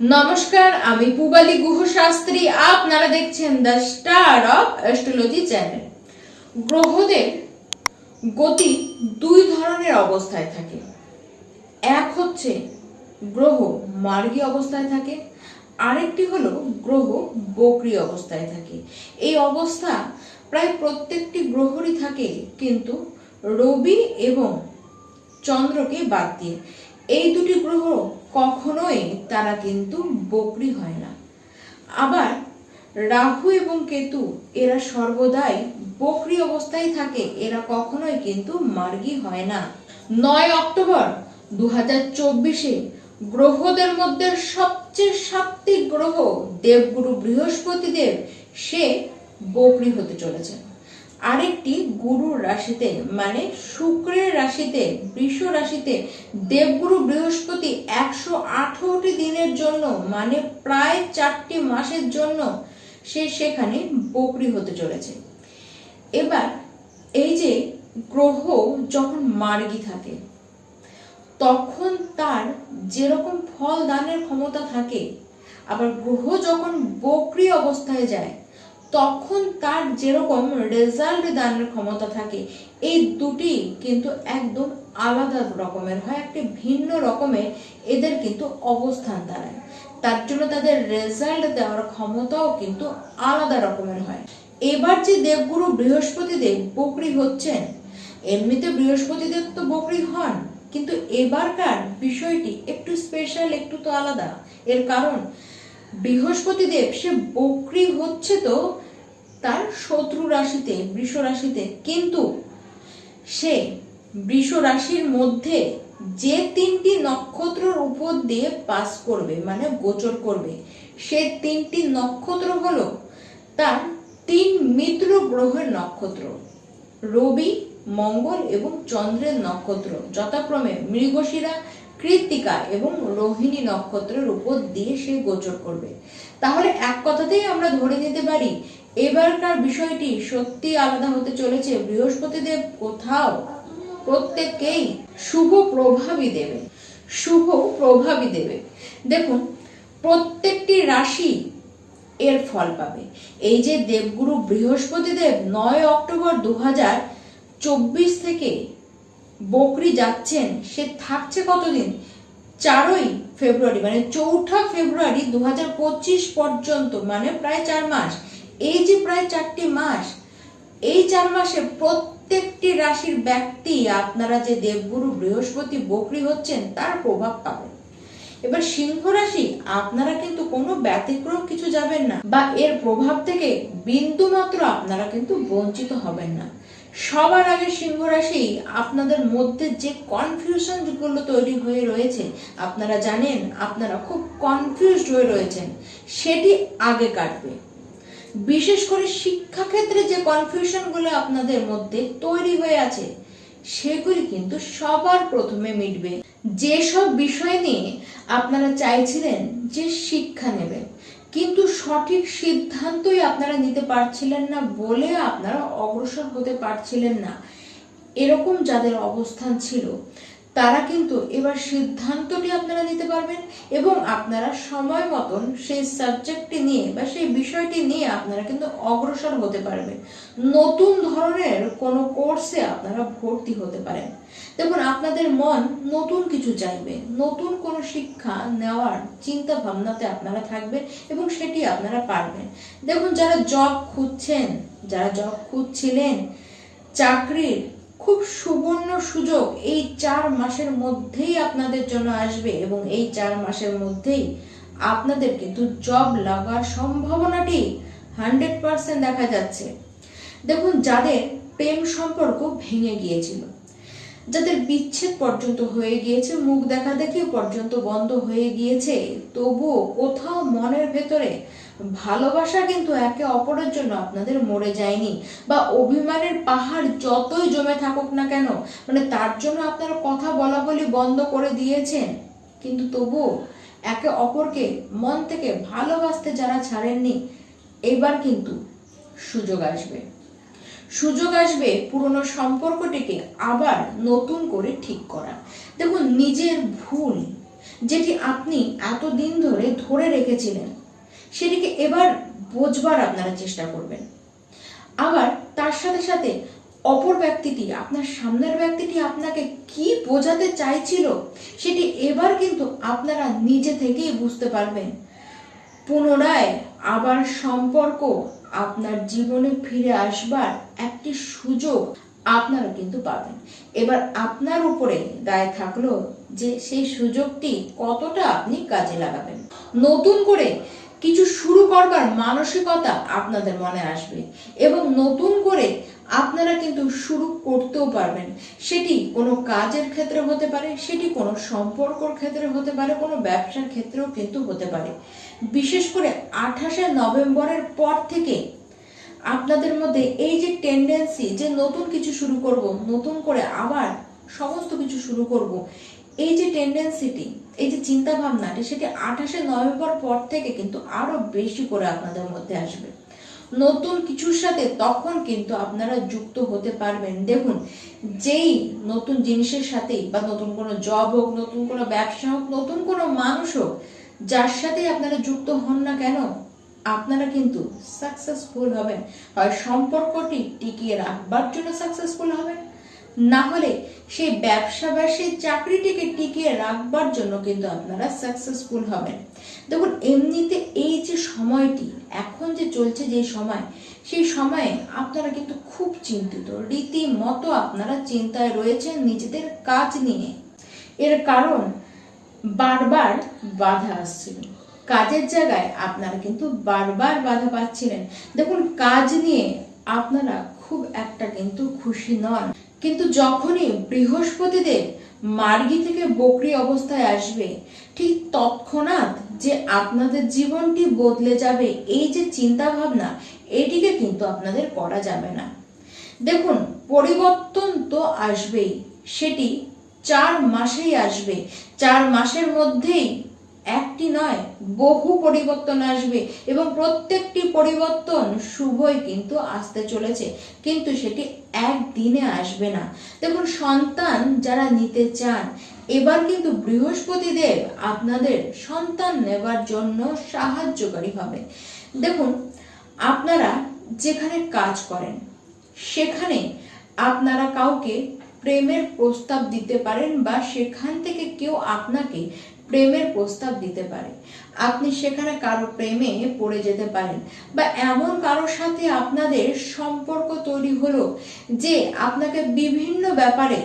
নমস্কার, আমি পুবালি গুহ শাস্ত্রী আপনারা দেখছেন the star of astrology channel. গ্রহদের গতি দুই ধরনের অবস্থায় থাকে। এক হচ্ছে গ্রহ মার্গী অবস্থায় থাকে, আরেকটি হলো গ্রহ বকরি অবস্থায় থাকে। এই অবস্থা প্রায় প্রত্যেকটি গ্রহরই থাকে, কিন্তু রবি এবং চন্দ্রকে বাদ দিয়ে এই দুটি গ্রহ কখনোই তারা কিন্তু বকরি হয় না। আবার রাহু এবং কেতু এরা সর্বদাই বকরি অবস্থায় থাকে, এরা কখনোই কিন্তু মার্গী হয় না। নয় অক্টোবর দু হাজার চব্বিশে গ্রহদের মধ্যে সবচেয়ে সাত্বিক গ্রহ দেবগুরু বৃহস্পতিদেব, সে বকরি হতে চলেছেন আরেকটি গুরুর রাশিতে মানে শুক্রের রাশিতে, বৃষ রাশিতে দেবগুরু বৃহস্পতি একশো আঠারোটি দিনের জন্য মানে প্রায় চারটি মাসের জন্য সে সেখানে বকরি হতে চলেছে। এবার এই যে গ্রহ যখন মার্গী থাকে, তখন তার যেরকম ফল দানের ক্ষমতা থাকে, আবার গ্রহ যখন বকরি অবস্থায় যায় তখন তার যেরকম রেজাল্ট দানের ক্ষমতা থাকে, এই দুটি কিন্তু একদম আলাদা রকমের হয়, একটি ভিন্ন রকমের এদের কিন্তু অবস্থান দাঁড়ায়। তার জন্য তাদের রেজাল্ট দেওয়ার ক্ষমতাও কিন্তু আলাদা রকমের হয়। এবার যে দেবগুরু বৃহস্পতি দেব বকরি হচ্ছেন, এমনিতে বৃহস্পতি দেব তো বকরি হন, কিন্তু এবারকার বিষয়টি একটু স্পেশাল একটু তো আলাদা। এর কারণ বৃহস্পতি দেব সে বকরি হচ্ছে তো তার শত্রু রাশিতে, বৃষ রাশিতে। কিন্তু সে বৃষ রাশির মধ্যে যে তিনটি নক্ষত্রের উপর দিয়ে পাস করবে মানে গোচর করবে, সে তিনটি নক্ষত্র হলো তার তিন মিত্র গ্রহের নক্ষত্র, রবি, মঙ্গল এবং চন্দ্রের নক্ষত্র। যথাক্রমে মৃগশিরা কৃত্তিকা এবং রোহিণী নক্ষত্রের উপর দিয়ে সে গোচর করবে। তাহলে এক কথাতেই আমরা ধরে নিতে পারি, এবারকার বিষয়টি সত্যি আলাদা হতে চলেছে। বৃহস্পতি দেব কোথাও প্রত্যেককেই শুভ প্রভাবই দেবে, শুভ প্রভাবই দেবে। দেখুন, প্রত্যেকটি রাশি এর ফল পাবে। এই যে দেবগুরু বৃহস্পতি দেব নয় অক্টোবর দু চব্বিশ থেকে বকরি যাচ্ছেন, সে থাকছে কতদিন? চারই ফেব্রুয়ারি মানে চৌঠা ফেব্রুয়ারি দু পর্যন্ত মানে প্রায় চার মাস। এই যে প্রায় চারটি মাস, এই চার মাসে প্রত্যেকটি রাশির ব্যক্তি, আপনারা যে দেবগুরু, বৃহস্পতি, বকরি হচ্ছেন, তার প্রভাব পাবেন। এবার সিংহ রাশি, আপনারা কিন্তু কোনো ব্যতিক্রম কিছু যাবেন না, বা এর প্রভাব থেকে বিন্দু মাত্র আপনারা কিন্তু বঞ্চিত হবেন না। সবার আগে সিংহ রাশি আপনাদের মধ্যে যে কনফিউশনগুলো তৈরি হয়ে রয়েছে, আপনারা জানেন আপনারা খুব কনফিউজড হয়ে রয়েছেন, সেটি আগে কাটবে। বিশেষ করে শিক্ষাক্ষেত্রে যে কনফিউশনগুলো আপনাদের মধ্যে তৈরি হয়ে আছে, সেগুলি কিন্তু সবার প্রথমে মিটবে। যেসব বিষয় নিয়ে আপনারা চাইছিলেন যে শিক্ষা নেবেন কিন্তু সঠিক সিদ্ধান্তই আপনারা নিতে পারছিলেন না বলে আপনারা অগ্রসর হতে পারছিলেন না। এরকম যাদের অবস্থান ছিল তারা কিন্তু এবার সিদ্ধান্তটি আপনারা নিতে পারবেন এবং আপনারা সময় মতন সেই সাবজেক্টটি নিয়ে বা সেই বিষয়টি নিয়ে আপনারা কিন্তু অগ্রসর হতে পারবেন। নতুন ধরনের কোনো কোর্সে আপনারা ভর্তি হতে পারেন। দেখুন, আপনাদের মন নতুন কিছু চাইবে। নতুন কোনো শিক্ষা নেওয়ার চিন্তা ভাবনাতে আপনারা থাকবেন এবং সেটি আপনারা পারবেন। দেখুন, যারা জব খুঁজছেন, যারা জব খুঁজছিলেন, চাকরির খুব সুবর্ণ সুযোগ এই চার মাসের মধ্যেই আপনাদের জন্য আসবে এবং এই চার মাসের মধ্যেই আপনাদের কিন্তু জব লাগার সম্ভাবনাটি হান্ড্রেড পার্সেন্ট দেখা যাচ্ছে। দেখুন, যাদের প্রেম সম্পর্ক ভেঙে গিয়েছিল, যাদের বিচ্ছেদ পর্যন্ত হয়ে গিয়েছে, মুখ দেখা দেখি পর্যন্ত বন্ধ হয়ে গিয়েছে, তবুও কোথাও মনের ভেতরে ভালোবাসা কিন্তু একে অপরের জন্য আপনাদের মরে যায়নি। বা অভিমানের পাহাড় যতই জমে থাকুক না কেন মানে তার জন্য আপনারা কথা বলা বলি বন্ধ করে দিয়েছেন। কিন্তু তবুও একে অপরকে মন থেকে ভালোবাসতে যারা ছাড়েননি, এবার কিন্তু সুযোগ আসবে। সুযোগ আসবে পুরনো সম্পর্কটিকে আবার নতুন করে ঠিক করা। দেখুন, নিজের ভুল যেটি আপনি এতদিন ধরে ধরে রেখেছিলেন সেটিকে এবার বোঝবার আপনারা চেষ্টা করবেন। আবার তার সাথে সাথে অপর ব্যক্তিটি, আপনার সামনের ব্যক্তিটি আপনাকে কি বোঝাতে চাইছিল, সেটি এবার কিন্তু আপনারা নিজে থেকেই বুঝতে পারবেন। পুনরায় আবার সম্পর্ক, আপনার জীবনে ফিরে আসবার একটি সুযোগ আপনারা কিন্তু পাবেন। এবার আপনার উপরে দায় থাকল যে সেই সুযোগটি কতটা আপনি কাজে লাগাবেন। নতুন করে কিছু শুরু করবার মানসিকতা আপনাদের মনে আসবে এবং নতুন করে আপনারা কিন্তু শুরু করতেও পারবেন। সেটি কোনো কাজের ক্ষেত্রে হতে পারে, সেটি কোনো সম্পর্কর ক্ষেত্রে হতে পারে, কোনো ব্যবসার ক্ষেত্রেও কিন্তু হতে পারে। বিশেষ করে আঠাশে নভেম্বরের পর থেকে আপনাদের মধ্যে এই যে টেন্ডেন্সি যে নতুন কিছু শুরু করব, নতুন করে আবার সমস্ত কিছু শুরু করব এই যে টেন্ডেন্সিটি এই যে চিন্তা ভাবনাটি সেটি আঠাশে নভেম্বর পর থেকে কিন্তু আরও বেশি করে আপনাদের মধ্যে আসবে। নতুন কিছুর সাথে তখন কিন্তু আপনারা যুক্ত হতে পারবেন। দেখুন, যেই নতুন জিনিসের সাথেই বা নতুন কোনো জব হোক, নতুন কোনো ব্যবসা হোক, নতুন কোনো মানুষ হোক, যার সাথে আপনারা যুক্ত হন না কেন, আপনারা কিন্তু সাকসেসফুল হবেন। হয় সম্পর্কটি টিকিয়ে রাখবার জন্য সাকসেসফুল হবেন। না হলে সেই ব্যবসা বা সেই চাকরিটিকে টিকিয়ে রাখবার জন্য কিন্তু আপনারা সাকসেসফুল হবেন। দেখুন, এমনিতে এই যে সময়টি, এখন যে চলছে যে সময়, সেই সময়ে আপনারা কিন্তু খুব চিন্তিত। রীতিমতো আপনারা চিন্তায় রয়েছেন নিজেদের কাজ নিয়ে। এর কারণ, বারবার বাধা আসছিল। কাজের জায়গায় আপনারা কিন্তু বারবার বাধা পাচ্ছিলেন। দেখুন, কাজ নিয়ে আপনারা খুব একটা কিন্তু খুশি নন। কিন্তু যখনই বৃহস্পতিদেব মার্গী থেকে বকরি অবস্থায় আসবে, ঠিক তৎক্ষণাৎ যে আপনাদের জীবনটি বদলে যাবে এই যে চিন্তা ভাবনা এটিকে কিন্তু আপনাদের করা যাবে না। দেখুন, পরিবর্তন তো আসবেই, সেটি চার মাসেই আসবে। চার মাসের মধ্যেই একটি নয়, বহু পরিবর্তন আসবে এবং প্রত্যেকটি পরিবর্তন শুভই কিন্তু আসতে চলেছে, কিন্তু সেটি একদিনে আসবে না। দেখুন, সন্তান যারা নিতে চান, এবার কিন্তু বৃহস্পতি দেব আপনাদের সন্তান নেবার জন্য সাহায্যকারী হবে। দেখুন, আপনারা যেখানে কাজ করেন, সেখানে আপনারা কাউকে প্রেমের প্রস্তাব দিতে পারেন বা সেখান থেকে কেউ আপনাকে প্রেমের প্রস্তাব দিতে পারে। আপনি সেখানে কারও প্রেমে পড়ে যেতে পারেন বা এমন কারোর সাথে আপনাদের সম্পর্ক তৈরি হলো যে আপনাকে বিভিন্ন ব্যাপারে,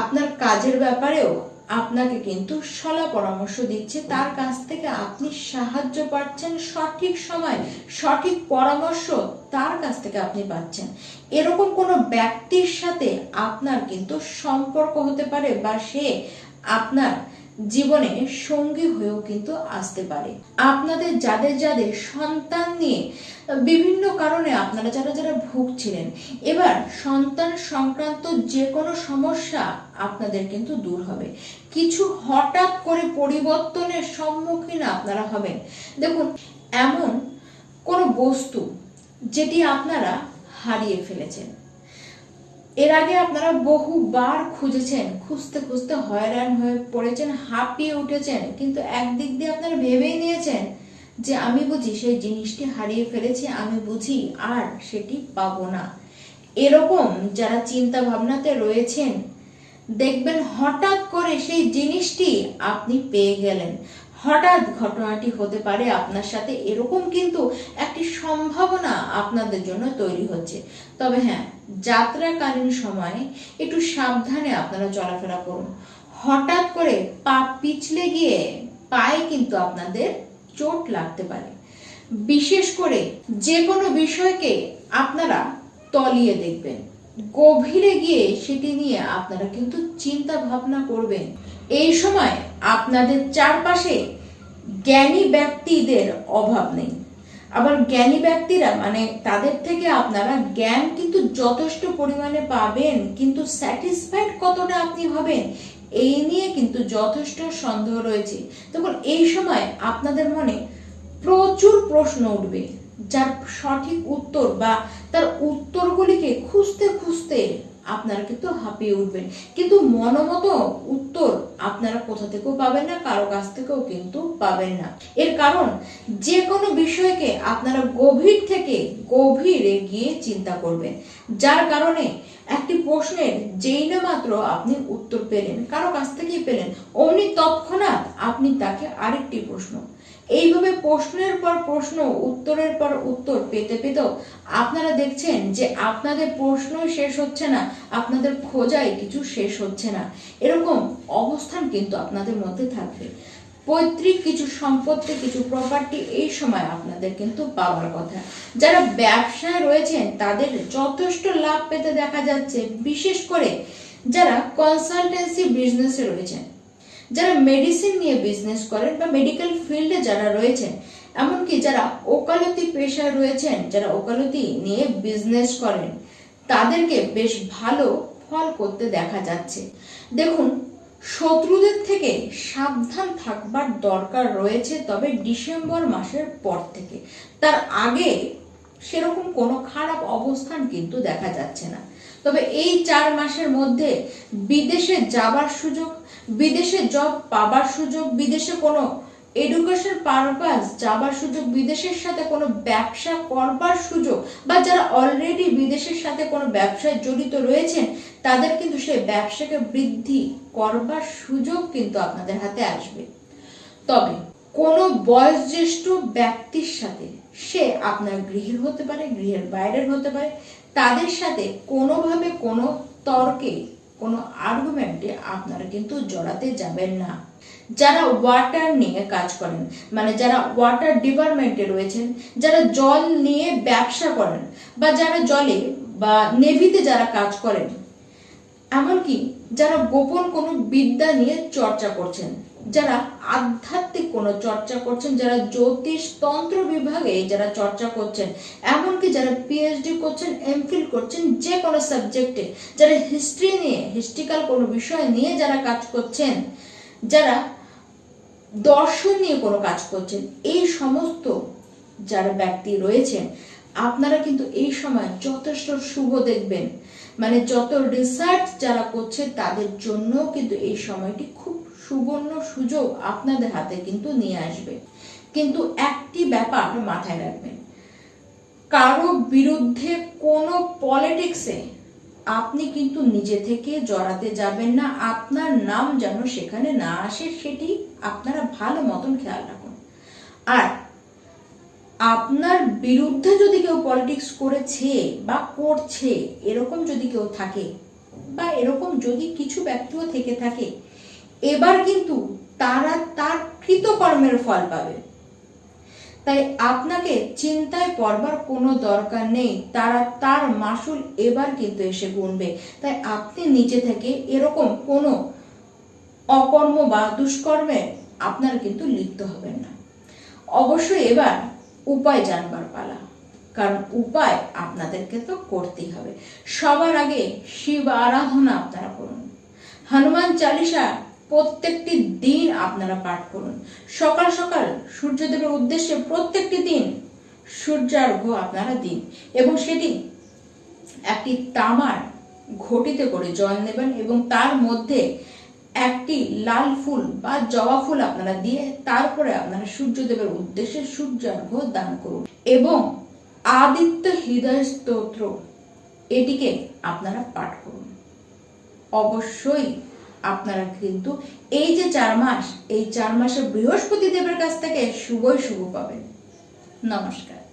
আপনার কাজের ব্যাপারেও আপনাকে কিন্তু সলা পরামর্শ দিচ্ছে। তার কাছ থেকে আপনি সাহায্য পাচ্ছেন সঠিক সময়, সঠিক পরামর্শ তার কাছ থেকে আপনি পাচ্ছেন। এরকম কোনো ব্যক্তির সাথে আপনার কিন্তু সম্পর্ক হতে পারে বা সে আপনার জীবনে সঙ্গী হয়েও কিন্তু আসতে পারে। আপনাদের যাদের যাদের সন্তান নিয়ে বিভিন্ন কারণে আপনারা যারা যারা ভুগছিলেন, এবার সন্তান সংক্রান্ত যে কোনো সমস্যা আপনাদের কিন্তু দূর হবে। কিছু হঠাৎ করে পরিবর্তনের সম্মুখীন আপনারা হবেন। দেখুন, এমন কোনো বস্তু যেটি আপনারা হারিয়ে ফেলেছেন। এর আগে আপনারা বহুবার খুঁজেছেন, খুঁজতে খুঁজতে হয়রান হয়ে পড়েছেন, হাঁপিয়ে উঠেছেন, কিন্তু একদিক দিয়ে আপনারা ভেবেই নিয়েছেন যে আমি বুঝি সেই জিনিসটি হারিয়ে ফেলেছি, আমি বুঝি আর সেটি পাবো না। এরকম যারা চিন্তা ভাবনাতে রয়েছেন, দেখবেন হঠাৎ করে সেই জিনিসটি আপনি পেয়ে গেলেন। হঠাৎ ঘটনাটি হতে পারে আপনার সাথে, এরকম কিন্তু একটি সম্ভাবনা আপনাদের জন্য তৈরি হচ্ছে। তবে হ্যাঁ যাত্রাকালীন সময়ে একটু সাবধানে আপনারা চলাফেরা করুন। হঠাৎ করে পা পিছলে গিয়ে পায়ে কিন্তু আপনাদের চোট লাগতে পারে। বিশেষ করে যে কোনো বিষয়কে আপনারা তলিয়ে দেখবেন। গভীরে গিয়ে সেটি নিয়ে আপনারা কিন্তু চিন্তা ভাবনা করবেন। এই সময় আপনাদের চারপাশে জ্ঞানী ব্যক্তিদের অভাব নেই। আবার জ্ঞানী ব্যক্তিরা মানে তাদের থেকে আপনারা জ্ঞান কিন্তু যথেষ্ট পরিমাণে পাবেন, কিন্তু স্যাটিসফাইড কতটা আপনি হবেন, এই নিয়ে কিন্তু যথেষ্ট সন্দেহ রয়েছে। তখন এই সময় আপনাদের মনে প্রচুর প্রশ্ন উঠবে, যার সঠিক উত্তর বা তার উত্তরগুলিকে খুঁজতে খুঁজতে আপনারা কিন্তু হাঁপিয়ে উঠবেন। কিন্তু মনোমতো উত্তর আপনারা কোথা থেকেও পাবেন না, কারও কাছ থেকেও কিন্তু পাবেন না। এর কারণ যে কোনো বিষয়কে আপনারা গভীর থেকে গভীরে গিয়ে চিন্তা করবেন। যার কারণে একটি প্রশ্নের যেই না মাত্র আপনি উত্তর পেলেন, কারও কাছ থেকেই পেলেন, অমনি তৎক্ষণাৎ আপনি তাকে আরেকটি প্রশ্ন এইভাবে প্রশ্নের পর প্রশ্ন, উত্তরের পর উত্তর পেতে পেতেও আপনারা দেখছেন যে আপনাদের প্রশ্নই শেষ হচ্ছে না, আপনাদের খোঁজাই কিছু শেষ হচ্ছে না। এরকম অবস্থান কিন্তু আপনাদের মধ্যে থাকবে। পৈতৃক কিছু সম্পত্তি, কিছু প্রপার্টি এই সময় আপনাদের কিন্তু পাওয়ার কথা। যারা ব্যবসায় রয়েছেন, তাদের যথেষ্ট লাভ পেতে দেখা যাচ্ছে। বিশেষ করে যারা কনসালটেন্সি বিজনেসে রয়েছেন যারা মেডিসিন নিয়ে বিজনেস করেন বা মেডিকেল ফিল্ডে যারা রয়েছেন, এমনকি যারা ওকালতি পেশায় রয়েছেন, যারা ওকালতি নিয়ে বিজনেস করেন, তাদেরকে বেশ ভালো ফল করতে দেখা যাচ্ছে। দেখুন, শত্রুদের থেকে সাবধান থাকবার দরকার রয়েছে তবে ডিসেম্বর মাসের পর থেকে। তার আগে সেরকম কোনো খারাপ অবস্থান কিন্তু দেখা যাচ্ছে না। তবে এই চার মাসের মধ্যে বিদেশে যাবার সুযোগ, বিদেশে জব পাবার সুযোগ, বিদেশে কোনো এডুকেশন পারপাস যাবার সুযোগ, বিদেশের সাথে কোনো ব্যবসা করবার সুযোগ বা যারা অলরেডি বিদেশের সাথে কোনো ব্যবসায় জড়িত রয়েছেন, তাদের কিন্তু সেই ব্যবসাকে বৃদ্ধি করবার সুযোগ কিন্তু আপনাদের হাতে আসবে। তবে কোনো বয়োজ্যেষ্ঠ ব্যক্তির সাথে সে আপনার গৃহের হতে পারে, গৃহের বাইরের হতে পারে তাদের সাথে কোনোভাবে কোনো তর্কে, কোনো আর্গুমেন্টে আপনারা কিন্তু জড়াতে যাবেন না। যারা ওয়াটার নিয়ে কাজ করেন মানে যারা ওয়াটার ডিপার্টমেন্টে রয়েছেন, যারা জল নিয়ে ব্যবসা করেন, বা যারা জলে বা নেভিতে যারা কাজ করেন, এমনকি যারা গোপন কোনো বিদ্যা নিয়ে চর্চা করছেন যারা আধ্যাত্মিক কোনো চর্চা করছেন, যারা জ্যোতিষ তন্ত্র বিভাগে যারা চর্চা করছেন, এমনকি যারা পিএইচডি করছেন এমফিল করছেন, যে কোনো সাবজেক্টে, যারা হিস্ট্রি নিয়ে হিস্ট্রিক্যাল কোনো বিষয় নিয়ে যারা কাজ করছেন, যারা দর্শন নিয়ে কোনো কাজ করছেন, এই সমস্ত যারা ব্যক্তি রয়েছেন, আপনারা কিন্তু এই সময় যথেষ্ট শুভ দেখবেন। মানে যত রিসার্চ যারা করছে, তাদের জন্য কিন্তু এই সময়টি খুব সুবর্ণ সুযোগ আপনাদের হাতে কিন্তু নিয়ে আসবে। কিন্তু একটি ব্যাপার মাথায় রাখবেন। কারও বিরুদ্ধে কোনো পলিটিক্সে আপনি কিন্তু নিজে থেকে জড়াতে যাবেন না। আপনার নাম যেন সেখানে না আসে, সেটি আপনারা ভালো মতন খেয়াল রাখুন। আর আপনার বিরুদ্ধে যদি কেউ পলিটিক্স করেছে বা করছে, এরকম যদি কেউ থাকে বা এরকম যদি কিছু ব্যক্তিও থেকে থাকে এবার কিন্তু তারা তার কৃতকর্মের ফল পাবে। তাই আপনাকে চিন্তায় পড়বার কোনো দরকার নেই। তারা তার মাসুল এবার কিন্তু এসে গুনবে। তাই আপনি নিচে থেকে এরকম কোনো অকর্ম বা দুষ্কর্মে আপনার কিন্তু লিপ্ত হবেন না। অবশ্যই এবার উপায় জানবার পালা। কারণ উপায় আপনাদেরকে তো করতেই হবে। সবার আগে শিব আরাধনা আপনারা করুন। হনুমান চালিসা প্রত্যেকটি দিন আপনারা পাঠ করুন। সকাল সকাল সূর্যদেবের উদ্দেশ্যে প্রত্যেকটি দিন সূর্যার্ঘ আপনারা দিন এবং সেটি একটি তামার ঘটিতে করে জল নেবেন এবং তার মধ্যে একটি লাল ফুল বা জবা ফুল আপনারা দিয়ে তারপরে আপনারা সূর্যদেবের উদ্দেশ্যে সূর্যার্ঘ দান করুন। এবং আদিত্য হৃদয় স্তোত্র এটিকে আপনারা পাঠ করুন। অবশ্যই আপনারা কিন্তু এই যে চার মাস, এই চার মাসে বৃহস্পতি দেবের কাছ থেকে শুভই শুভ পাবেন। নমস্কার।